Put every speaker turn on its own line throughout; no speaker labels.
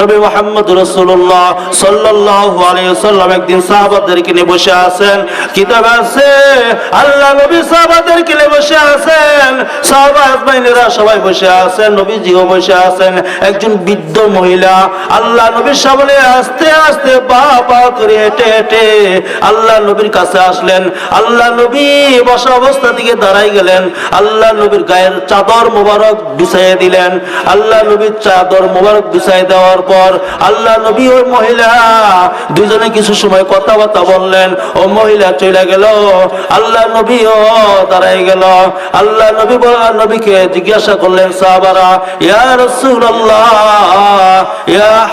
নবী মোহাম্মদ রসুল্লাহ সাল্লাল্লাহু আলাইহি সাল্লাম একদিন সাহাবাদেরকে নিয়ে বসে আছেন। কিতাব আছে? আল্লাহ নবী সাহাবাদেরকে নিয়ে বসে আছেন। সাহাবা আজমাইনেরা সবাই বসে আছেন, নবীজিও বসে আছেন। একজন বৃদ্ধ মহিলা আল্লাহ নবীর সামনে আস্তে আস্তে পা পা করে হেঁটে হেঁটে আল্লাহ নবীর কাছে আসলেন। আল্লাহ নবী বসা অবস্থা থেকে দাঁড়াই গেলেন। আল্লাহ নবীর গায়ের চাদর মোবারক বিছাইয়ে দিলেন। আল্লাহ নবীর চাদর মোবারক বিছাই দেওয়ার পর আল্লাহ নবী ওই মহিলা দুজনে কিছু সময় কথাবার্তা বললেন। ও মহিলা চলে গেল। আল্লাহ নবীও দাঁড়াই গেল। আল্লাহ নবী নবীকে জিজ্ঞাসা করলেন, সাহাবারা, ইয়া ইয়া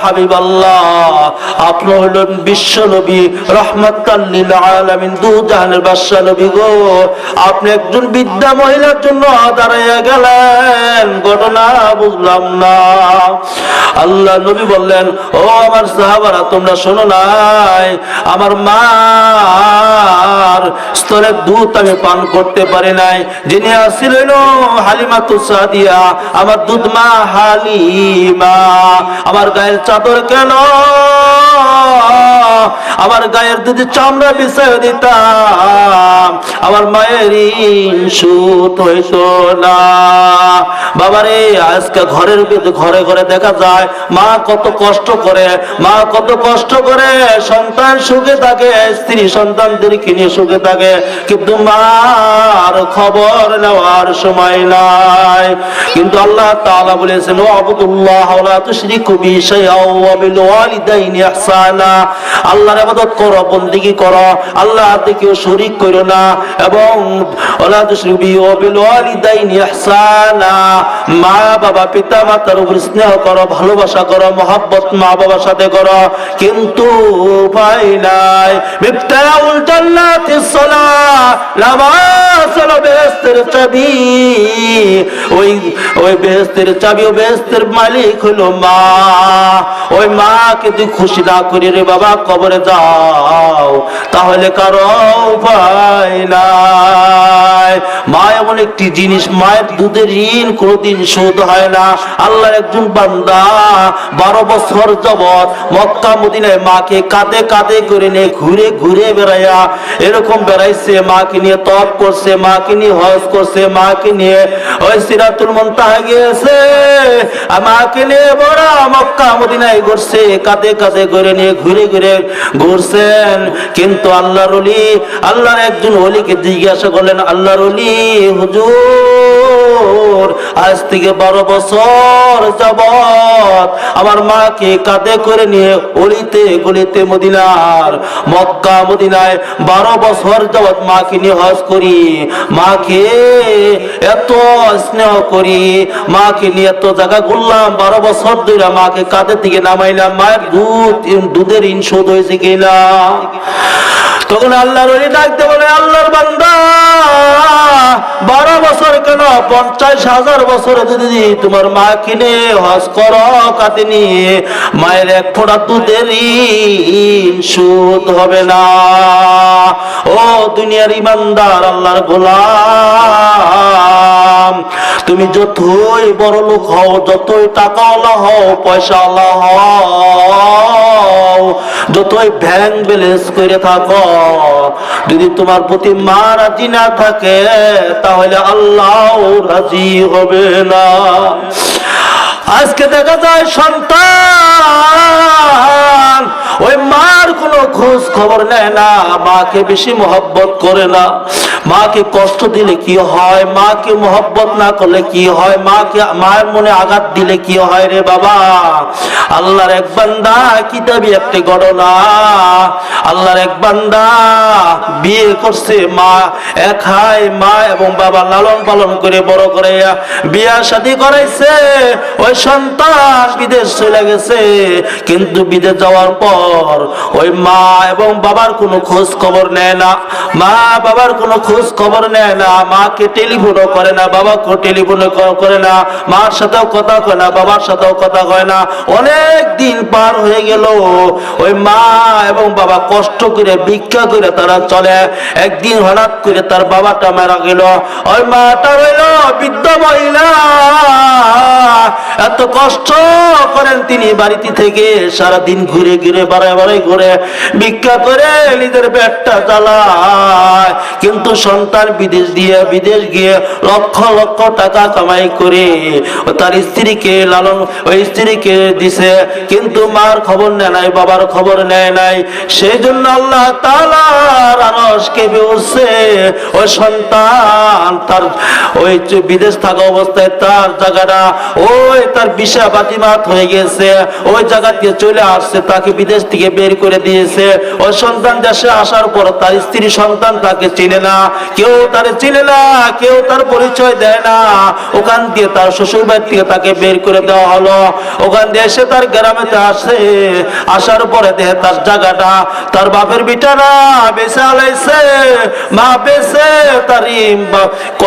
আপনি হলেন বিশ্ব নবী, রহমাতাল আলামিন, দু জাহানের বাদশা নবী গো। আপনি একজন বিদ্যা মহিলার জন্য দাঁড়াইয়া গেলেন। ঘটনা বুঝলাম না। আল্লাহ নবী বললেন, ও আমার সাহাবারা, তোমরা শোনো নাই, আমার মা স্তরে দুধ আমি পান করতে পারি নাই। যিনি আসিলেন হালিমা তুসাদিয়া আমার দুধ মা হালিমা, আমার গায়ের চাদর কেন আমার গায়ের যদি চামড়া বিছায় দিতাম। আমার মায়ের না। বাবারে, আজকে ঘরের ঘরে ঘরে দেখা যায়, মা কত কষ্ট করে, মা কত কষ্ট করে সন্তান সুখে থাকে, স্ত্রী সুখে থাকে। কিন্তু মার খবর নেওয়ার সময় নাই। কিন্তু আল্লাহ তাআলা বলেছেন আবুদুল্লাহ আল্লাহর ইবাদত করো, বন্দেগী করো আল্লাহ কেউ শরিক করো না। এবং ওলা তুশরিকু বি ওয়া বিল ওয়ালিদাইনি ইহসানা। মা, বাবা পিতা মাতার উপর স্নেহ করো, ভালোবাসা করো, মহব্বত মা বাবার সাথে করো। কিন্তু উপায় নাই। মিফতাহুল জান্নাতিস সালাহ হলো বেহেশতের চাবি। ওই ওই বেহেশতের চাবি ও বেহেশতের মালিক হলো মা। ওই মাকে তুই খুশি না করি রে বাবা কবরে যাও, তাহলে কারও উপায় নাই। মা এমন একটি জিনিস, মায়ের দুধের ঋণ কোনোদিন শোধ হয় না। আল্লাহর একজন বান্দা বারো বছর যাবৎ মক্কা মদিনায় মাকে কাঁধে কাঁধে করে নিয়ে ঘুরে ঘুরে বেড়াইয়া এরকম বেড়াইছে, মাকে নিয়ে তপ করছে, মাকে নিয়ে হজ করছে, মাকে নিয়ে ওই সিরাতুল মন্তাহা গিয়েছে। মাকে নিয়ে বড় মক্কা মদিনায় ঘুরছে কাঁধে কাঁধে করে নিয়ে ঘুরে ঘুরে ঘুরছেন। কিন্তু আল্লাহর অলি আল্লাহর একজন অলিকে জিজ্ঞাসা করলেন, আল্লাহর অলি হুজুর, আজ থেকে বারো বছর যাবত আমার মাকে কাঁধে করে নিয়ে অলিতে গলিতে মদিনার, মক্কা মদিনায় বারো বছর যাবত মাকে নিয়ে হজ করি। মাকে এত স্নেহ করি, মাকে নিয়ে এত জায়গা ঘুরলাম বারো বছর ধরে মাকে কাঁধের দিকে নামাইলাম। মায়ের দুধ, দুধের ঋণ শোধ হয়েছে কিনা? তখন আল্লাহর ওলি ডাকতে বলে, আল্লাহর বান্দা, বারো বছর কেন? পঞ্চাশ হাজার বছর যদি তোমার মা কিনে হজ করো কাতে নিয়ে, মায়ের এক ফোঁটা দুধের সুদ হবে না। ও দুনিয়ার ইমানদার, আল্লাহর গোলাম। তুমি যতই বড় লোক হও, যতই টাকাওয়ালা হও পয়সাওয়ালা হও, যতই ব্যাংক ব্যালেন্স করে থাকো, যদি তোমার প্রতি মা রাজি না থাকে, তাহলে আল্লাহ রাজি হবে না। আজকে দেখা যায় সন্তান, ওই মার কোনো খোঁজ খবর নেয় না, মাকে বেশি মহব্বত করে না। মাকে কষ্ট দিলে কি হয়? মাকে মহব্বত না করলে কি হয়? মাকে, মায়ের মনে আঘাত দিলে কি হয় রে বাবা? আল্লাহর এক বান্দা কিতাবি একটি ঘটনা। আল্লাহর এক বান্দা বিয়ে করছে, মা এক হাই, মা এবং বাবা লালন পালন করে বড় করে বিয়া শাদি করাইছে। ওই সন্তান বিদেশ চলে গেছে। কিন্তু বিদেশ যাওয়ার পর ওই মা এবং বাবার কোনো খোঁজ খবর নেয় না। মা বাবার কোনো খোঁজ খোঁজ খবর নেয় না, মাকে টেলিফোনও করে না বাবাকে টেলিফোনও করে না, মার সাথেও কথা কয় না, বাবার সাথেও কথা কয় না। অনেক দিন পার হয়ে গেল, ওই মা এবং বাবা কষ্ট করে, ভিক্ষা করে তারা চলে। একদিন হঠাৎ করে তার বাবাটা মারা গেল। ওই মাটা রইল বৃদ্ধ মহিলা। এত কষ্ট করেন তিনি বাড়িতে থেকে সারা দিন ঘুরে ঘুরে বাড়ায় বাড়ায় ঘুরে ভিক্ষা করে নিজের পেটটা চালায় কিন্তু সন্তান বিদেশ দিয়ে, বিদেশ গিয়ে লক্ষ লক্ষ টাকা কামাই করে তার স্ত্রীকে লালন ওই স্ত্রীকে দিছে। কিন্তু মার খবর নেয় নাই, বাবার খবর নেয় নাই। সেই জন্য আল্লাহ তালার বেউছে ওই সন্তান তার ওই বিদেশ থাকা অবস্থায় তার জায়গাটা, ওই তার বিষা বাতিমাত হয়ে গেছে। ওই জায়গা থেকে চলে আসছে, তাকে বিদেশ থেকে বের করে দিয়েছে। ওই সন্তান দেশে আসার পর তার স্ত্রী সন্তান তাকে চিনে না। কেউ তার চিনে না, কেউ তার পরিচয় দেয় না। ওখান দিয়ে তার শ্বশুর বাড়ি থেকে তাকে বের করে দেওয়া হলো। ওখান দিয়ে এসে তার গ্রামেতে আসে। আসার পরে দেখে তার জায়গাটা, তার বাপের বিটারা বেসে আলাইছে। মা বেসে তার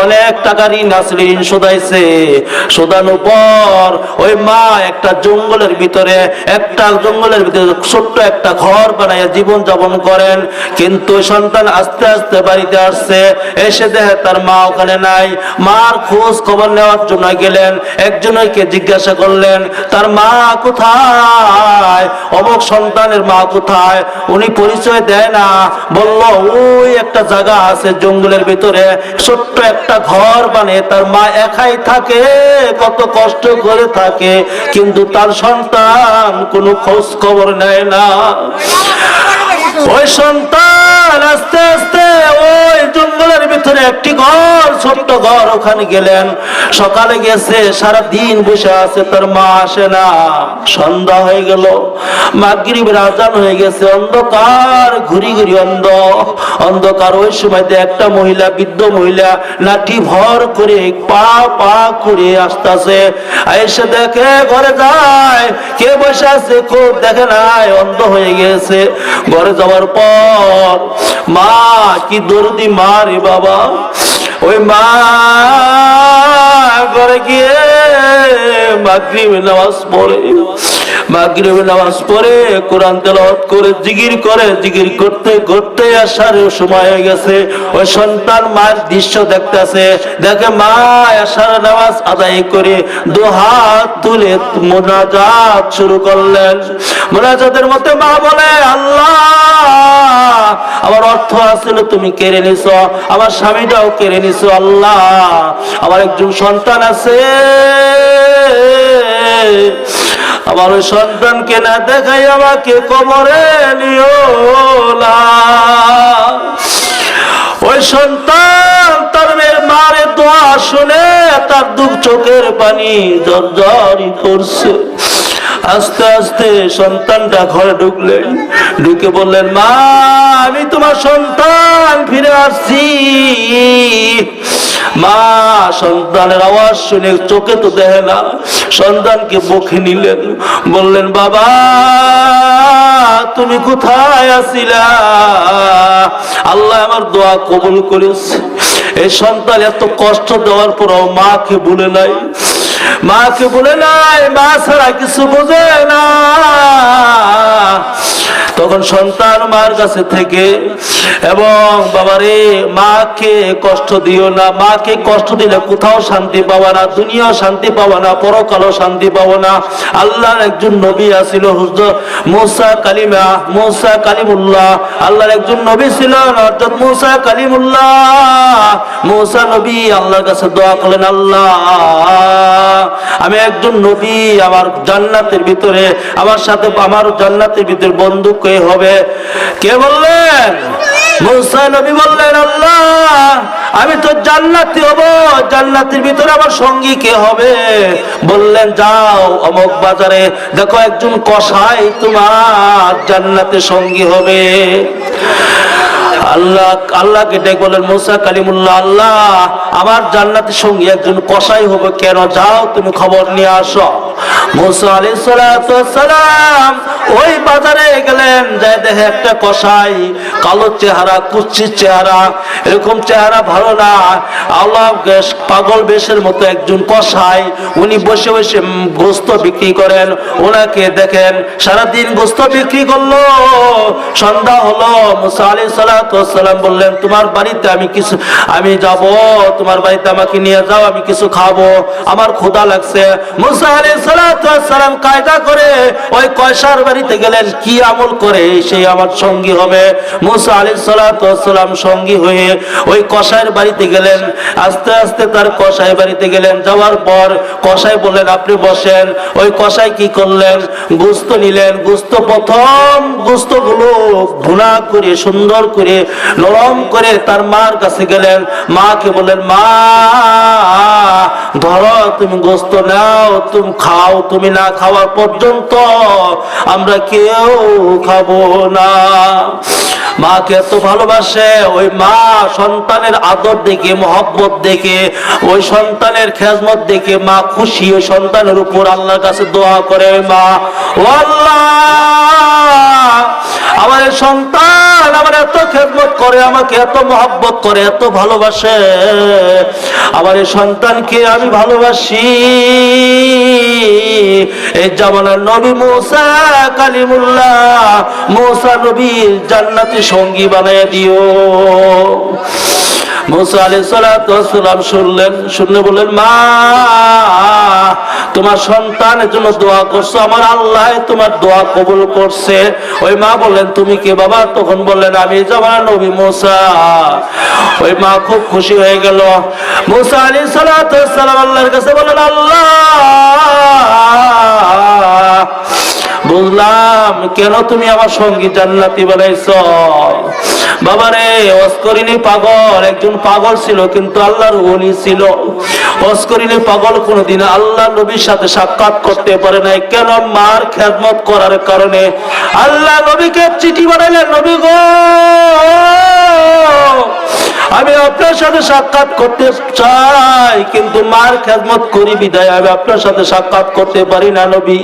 অনেক টাকা ঋণ আসলে ঋণ শোধাইছে। শোধানোর পর ওই মা একটা জঙ্গলের ভিতরে, একটা জঙ্গলের ভিতরে ছোট্ট একটা ঘর বানাইয়া জীবন যাপন করেন। কিন্তু সন্তান আস্তে আস্তে বাড়িতে আসছে। এসে দেখে তার মা ওখানে নাই। মার খোঁজ খবর নেওয়ার জন্য গেলেন। একজনকে জিজ্ঞাসা করলেন, তার মা কোথায়? অমক সন্তানের মা কোথায়? উনি পরিচয় দেয় না। বলল, ওই একটা জায়গা আছে জঙ্গলের ভিতরে। ছোট্ট একটা ঘর বানিয়ে তার মা একাই থাকে, কত কষ্ট করে থাকে। কিন্তু তার সন্তান কোনো খোঁজ খবর নেয় না। ওই সন্তান আস্তে আস্তে ওই জঙ্গলের ভিতরে একটি ঘর, ছোট্ট ঘর ওখানে গেলেন। সকালে গেছে সারা দিন বসে আছে, তার মা আসে না। সন্ধ্যা হয়ে গেল মাগরিবের আজান হয়ে গেছে, অন্ধকার, ঘুরি ঘুরি অন্ধ। অন্ধকার ওই সময়তে একটা মহিলা, বৃদ্ধ মহিলা, লাঠি ভর করে, পা পা করে আসতেছে। এসে দেখে, ঘরে যায়। কে বসে আছে খুব দেখে নাই, অন্ধ হয়ে গেছে। ঘরে যাওয়ার পর মা, কি দরদি মা রে বাবা। ওই মা, ঘরে গিয়ে মাগরিবে নামাজ পড়ে। মাগরিবে নামাজ পড়ে, কোরআন তেলাওয়াত করে জিগির করে জিগির করতে করতে আসার সময় হয়ে গেছে। ওই সন্তান মায়ের দৃশ্য দেখতেছে। দেখে মা আসার নামাজ আদায় করে দু হাত তুলে মোনাজাত শুরু করলেন। মোনাজাতের মধ্যে মা বলে, আল্লাহ, আমার অর্থ আছিল তুমি কেড়ে নিছো। আমার স্বামীটাও কেড়ে নিছো, আল্লাহ। আমার একজন সন্তান আছে। আমার ওই সন্তানকে না দেখাই আমাকে কবরে নিও না। ওই সন্তান তার মেয়ের মারে দোয়া শুনে তার দুঃখ চোখের পানি জর্জরি করছে। আস্তে আস্তে সন্তানটা ঘরে ঢুকলেন ঢুকে বললেন, মা, আমি তোমার সন্তান ফিরে আসছি। মা, সন্তানের আওয়াজ শুনে চোখে তো না। সন্তানকে নিলেন, বললেন, বাবা, তুমি কোথায় আছিলা? আল্লাহ আমার দোয়া কবুল করেছে। এই সন্তান এত কষ্ট দেওয়ার পরও মাকে ভুলে নাই। মাকে বলে নাই, মা ছাড়া কিছু বোঝে না। তখন সন্তান মার কাছে থেকে এবং বাবারে, মাকে কষ্ট দিও না, মাকে কষ্ট দিলে কোথাও শান্তি পাবা না, দুনিয়াও শান্তি পাবা না, পরকালও শান্তি পাবো না। আল্লাহর একজন নবী আছিল হুজুর মুসা কালিমা, মুসা কালিমুল্লাহ। আল্লাহর একজন নবী ছিলেন অর্থাৎ মুসা কালিমুল্লাহ। মুসা নবী আল্লাহর কাছে দোয়া করলেন, আল্লাহ, আমি একজন নবী, আমার জান্নাতের ভিতরে, আমার সাথে, আমার জান্নাতের ভিতরে বন্ধু কে হবে? কে বললেন? মুসা আল্লাহ, আমি তো জান্নাতি হব, জান্নাতের ভিতরে আমার সঙ্গী কে হবে? বললেন, যাও অমক বাজারে, দেখো একজন কষাই তোমার জান্নাতে সঙ্গী হবে। আল্লাহ, আল্লাহকে ডেকে বলেন মুসা কালিমুল্লাহ, আল্লাহ, আমার জান্নাতের সঙ্গে একজন কসাই হবে, কেন যাও তুমি খবর নিয়ে আসো? ওই বাজারে গেলেন দেখে একটা কসাই, কালো চেহারা চেহারা, এরকম চেহারা ভালো না। আল্লাহ পাগল বেশের মতো একজন কষাই উনি বসে বসে গোস্ত বিক্রি করেন, ওনাকে দেখেন, সারাদিন গোস্ত বিক্রি করল। সন্ধ্যা হলো, মুসা আলী সালাম বললেন, তোমার বাড়িতে আমি কিছু, আমি যাব, তোমার বাড়িতে আমাকে নিয়ে যাও, আমি কিছু খাব, আমার ক্ষুধা লাগছে। সালাম কায়দা করে ওই কয়সার বাড়িতে গেলেন। কি আমল করে সেই আমার সঙ্গী হবে? মুসা আলী সালাম সঙ্গী হয়ে ওই কষাইয়ের বাড়িতে গেলেন। আস্তে আস্তে তার কষাই বাড়িতে গেলেন। যাওয়ার পর কষাই বললেন, আপনি বসেন। ওই কষাই কি করলেন? গুস্ত নিলেন। গুস্ত প্রথম গুস্তগুলো ভুনা করে, সুন্দর করে নরম করে তার মার কাছে গেলেন। মাকে বললেন, মা, ধরো, তুমি গোস্ত নাও, তুমি খাও, তুমি না খাওয়ার পর্যন্ত আমরা কেউ খাব না। মাকে এত ভালোবাসে, ওই মা সন্তানের আদর দেখে, মহব্বত দেখে, ওই সন্তানের খেজমত দেখে মা খুশি, ওই সন্তানের উপর আল্লাহর কাছে দোয়া করে, মা ও আল্লাহ আমার এই সন্তান আমার এত খেদমত করে, আমাকে এত মহব্বত করে, এত ভালোবাসে। আমার এই সন্তানকে আমি ভালোবাসি। এই জামানার নবী মুসা কালিমুল্লাহ, মুসা নবীর জান্নাতি সঙ্গী বানায় দিও। মুসা আলী সালাম শুনলেন শুনলে বললেন, মা তোমার সন্তানের জন্য দোয়া করছ, আমার আল্লাহ তোমার দোয়া কবুল করছে। ওই মা বললেন, তুমি কে বাবা? তখন বললেন, আমি জামানা নবী মুসা। ওই মা খুব খুশি হয়ে গেল। মুসা আলী সালাম আল্লাহর কাছে বললেন, আল্লাহ, বুঝলাম কেন তুমি আমার সঙ্গী জান্নাতি বানাইছ? বাবারে, অস্করিনী পাগল, একজন পাগল ছিল, কিন্তু আল্লাহর ওলি ছিল। অস্করিনী পাগল কোনোদিন আল্লাহ নবীর সাথে সাক্ষাৎ করতে পারে নাই। কেন? মার খেদমত করার কারণে। আল্লাহ নবীকে চিঠি বানাইলেন নবী গো, আমি আপনার সাথে সাক্ষাৎ করতে চাই, কিন্তু মার খেদমত করি বিদায়, আমি আপনার সাথে সাক্ষাৎ করতে পারি না নবী।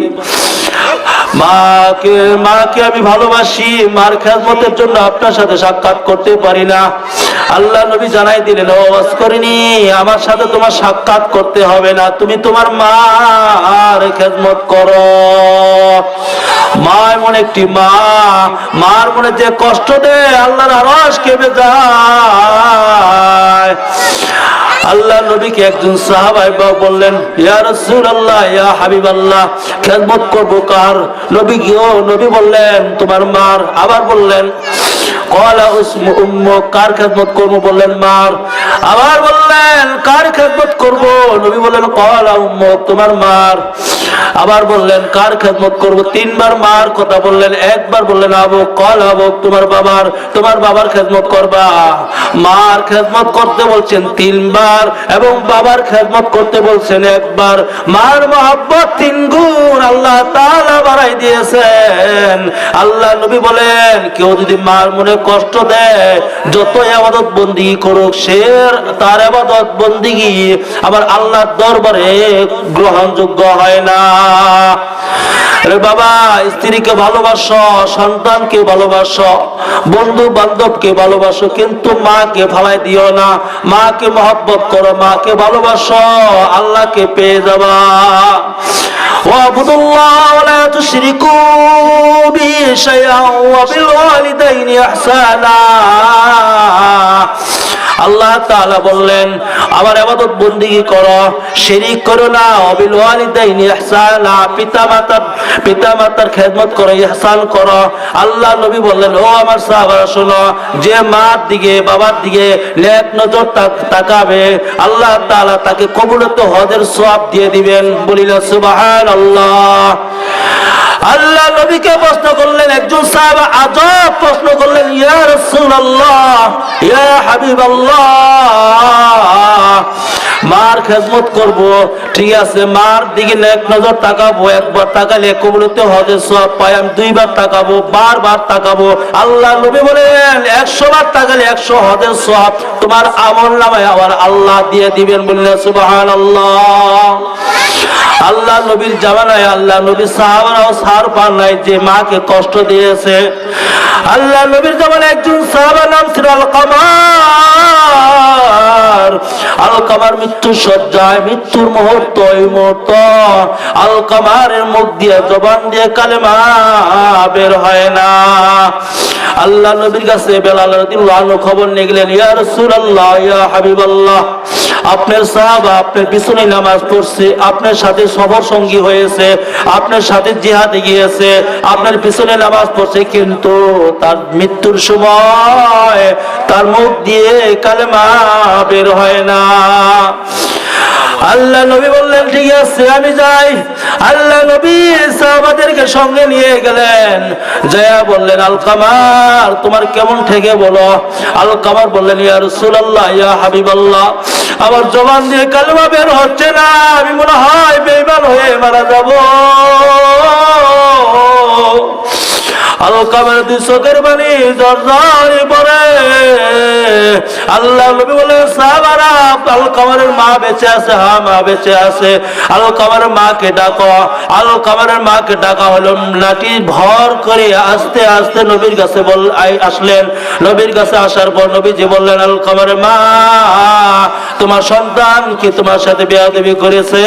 মাকে মাকে আমি ভালোবাসি, মার খেদমতের জন্য আপনার সাথে সাক্ষাৎ করতে পারি না। আল্লাহ নবী জানাই দিলেন, ও করিনি আমার সাথে তোমার সাক্ষাৎ করতে হবে না, তুমি তোমার মার খেদমত করো। মা এমন একটি মা, মার মনে যে কষ্ট দেয়, আল্লাহর আরস কেঁপে যায়। আল্লাহ নবীকে একজন সাহাবাই বললেন, ইয়া রাসূলুল্লাহ, ইয়া হাবিবাল্লাহ, খেদমত করব কার? নবী গিয়ে নবী বললেন, তোমার মার। আবার বললেন কলা উসমু উম্মু, কার খেদমত করব বললেন মার? আবার বললেন, কার খেদমত করব? নবী বললেন, কলা উম্মু, তোমার মার। আবার বললেন, কার খেদমত করব? তিনবার মার কথা বললেন, একবার বললেন, আবু কল, আবু, তোমার বাবার তোমার বাবার খেদমত করবা। মার খেদমত করতে বলছেন তিনবার এবং বাবার খেদমত করতে বলছেন একবার। মার মহাব্বত তিন গুণ আল্লাহ তাআলা বাড়াই দিয়েছেন। আল্লাহ নবী বলেন, কেউ যদি মার মনে কষ্ট দেয় যত আবাদত বন্দি করুক, সে তার আবাদত বন্দিগি আবার আল্লাহর দরবারে গ্রহণযোগ্য হয় না। রে বাবা, স্ত্রীকে ভালোবাসো, সন্তানকে ভালোবাসো বন্ধু বান্ধবকে ভালোবাসো, কিন্তু মাকে ফালাই দিও না। মাকে মহব্বত করো, মাকে ভালোবাসো, আল্লাহকে পেয়ে যাবা। واعبدوا الله ولا تشركوا به شيئا وبالوالدين إحسانا. আল্লাহ তাআলা বললেন, আমার ইবাদত বন্দেগী করো, শিরিক করো না, অবিল ওয়ালিদাইনি ইহসানা খেদমত করো, ইহসান করো। আল্লাহ নবী বললেন, ও আমার সাহাবারা, শোনো, যে মার দিকে, বাবার দিকে নেক নজর তাকাবে, আল্লাহ তাআলা তাকে কবুলত হজের সওয়াব দিয়ে দিবেন। বলিল, সুবহানাল্লাহ। আল্লাহ নবীকে প্রশ্ন করলেন, একজন সাহাবা আজব প্রশ্ন করলেন, ইয়া রাসূলুল্লাহ, ইয়া হাবিবাল্লাহ, মার খেদমত করব, ঠিক আছে, মার দিকে এক নজর তাকাবো, একবার তাকালে কবুলতে হজের সব পাই, আমি দুইবার তাকাবো, বারবার তাকাবো। আল্লাহ নবী বলেন, একশো বার তাকালে একশো হজের সব তোমার আমল নামায় আবার আল্লাহ দিয়ে দিবেন বললেন সুবাহান আল্লাহ নবীর জামানায়, আল্লাহ নবীর সাহাবারাও সার পান নাই যে মাকে কষ্ট দিয়েছে। আল্লাহ নবীর জামানে একজন সাহাবা নাম ছিল আল কামার আল কামার মৃত্যু সজ্জায় মৃত্যুর মুহূর্ত, এই মুহূর্ত আল কামারের মুখ দিয়ে, জবান দিয়ে কালেমা বের হয় না। আল্লাহ নবীর কাছে বেলাল রাদিয়াল্লাহু খবর নিয়ে গেলেন, ইয়া রাসূলুল্লাহ, ইয়া হাবিবাল্লাহ। আপনার সাহাবা, আপনার পিছনে নামাজ পড়ছে, আপনার সাথে সফর সঙ্গী হয়েছে, আপনার সাথে জিহাদে গিয়েছে, আপনার পিছনে নামাজ পড়ছে, কিন্তু তার মৃত্যুর সময় তার মুখ দিয়ে কালেমা বের হয় না। আল্লাহ নবী বললেন, ঠিক আছে, আমি যাই। আল্লাহ নবী সাহাবাদেরকে সঙ্গে নিয়ে গেলেন। জয়া বললেন আল কামার তোমার কেমন ঠেকে বলো? আল কামার বললেন, ইয়া রাসূলুল্লাহ, ইয়া হাবিবাল্লাহ, আমার জবান দিয়ে কালমা বের হচ্ছে না। আমি মনে হয় বেঈমান হয়ে মারা যাব। জর্জরি পরে আল্লাহ নবী বলে কামারের মা বেঁচে আছে মা বেঁচে আছে। কামারের মাকে ডাকো। কামারের মাকে ডাকা হলো, নাকি ভর করে আস্তে আস্তে নবীর কাছে বল আসলেন। নবীর কাছে আসার পর নবীজি বললেন, আল কামারের মা, তোমার সন্তান কি তোমার সাথে বিয়া বেয়াদবি করেছে?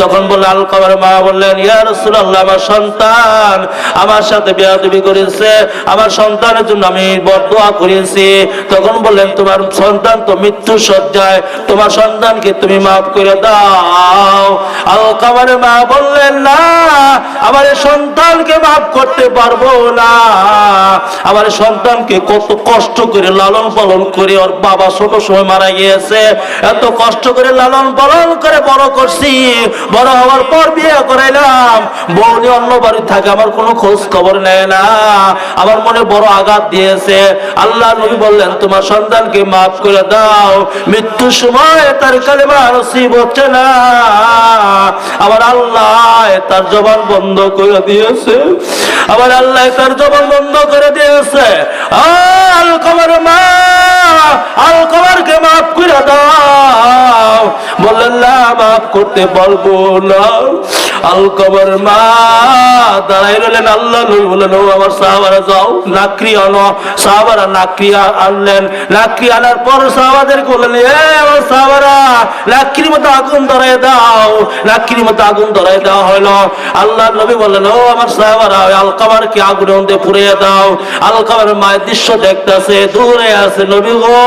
তখন বলল, আল কামারের মা বললেন, ইয়া রাসূলুল্লাহ, আমার সন্তান আমার সাথে বেয়াদবি করেছে, আমার সন্তানের জন্য আমি বদদোয়া করেছি। তখন বললেন, তোমার সন্তান তো মৃত্যু সজ্জায় তোমার সন্তানকে তুমি মাফ করে দাও। আল কামারের মা বললেন, না, আমার সন্তানকে মাফ করতে পারব না। আমার সন্তানকে কত কষ্ট করে লালন পালন করে ওর বাবা ছোট সময় মারা গিয়েছে। এত কষ্ট করে লালন পালন করে বড় করছি। বড় হওয়ার পর বিয়ে করাইলাম। বউনি অন্য বাড়ি থাকে, আমার কোনো খোঁজ খবর নেয় না। আমার মনে বড় আঘাত দিয়েছে। আল্লাহ নবী বললেন, তোমার সন্তানকে মাফ করে দাও। মৃত্যুর সময় তার কালেমা হচ্ছে না। আবার আল্লাহ তার জবান বন্ধ করে দিয়েছে। আবার আল্লাহ তার জবান বন্ধ করে দিয়েছে। আল কমার মা আল মাফ করে দাও। বললেন মাফ করতে না। কবর মা দাঁড়াই রইলেন, আল্লাহ নবী বললেন, ও আমার সাহাবারা, যাও নাকরি আনো। সাহাবারা নাকরি আনলেন। নাকরি আনার পর সাহাবাদের বললেন, এ নাকরির মতো আগুন ধরাই দাও নাকরির মতো আগুন ধরাই দেওয়া হলো। আল্লাহ নবী বললেন, ও আমার সাহাবারা, ওই আলকামার কি আগুনের মধ্যে পুড়িয়ে দাও। আলকামার মায়ের দৃশ্য দেখতেছে, দূরে আছে নবী গো।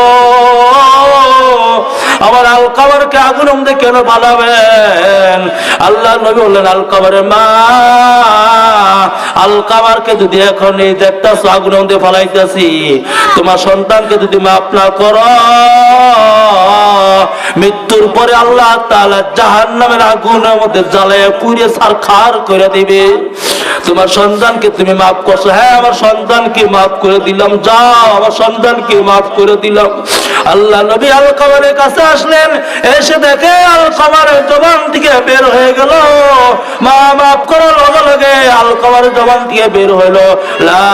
আমার আল কাবারকে আগুন মধ্যে কেন বানাবেন আল্লাহ নবী বললেন আল কাবারের মা আল কাবারকে যদি এখন এই দেখতেছো, আগুন মধ্যে ফলাইতেছি, তোমার সন্তানকে যদি মাফ না করো মৃত্যুর পরে আল্লাহ তাআলা জাহান্নামের আগুনের মধ্যে জ্বালায় পুড়ে সারখার করে দিবে। তোমার সন্তানকে তুমি মাফ করছ। হ্যাঁ আমার সন্তানকে মাফ করে দিলাম। যাও, আমার সন্তানকে মাফ করে দিলাম। আল্লাহ নবী আল কামারের কাছে আসলেন। এসে দেখে আল কামারের জবান থেকে বের হয়ে গেল। মা, মাফ করার লগে লগে আল কামারের জবান থেকে বের হইল। লা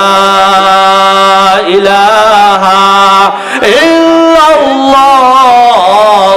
ইলাহা ইল্লাল্লাহু।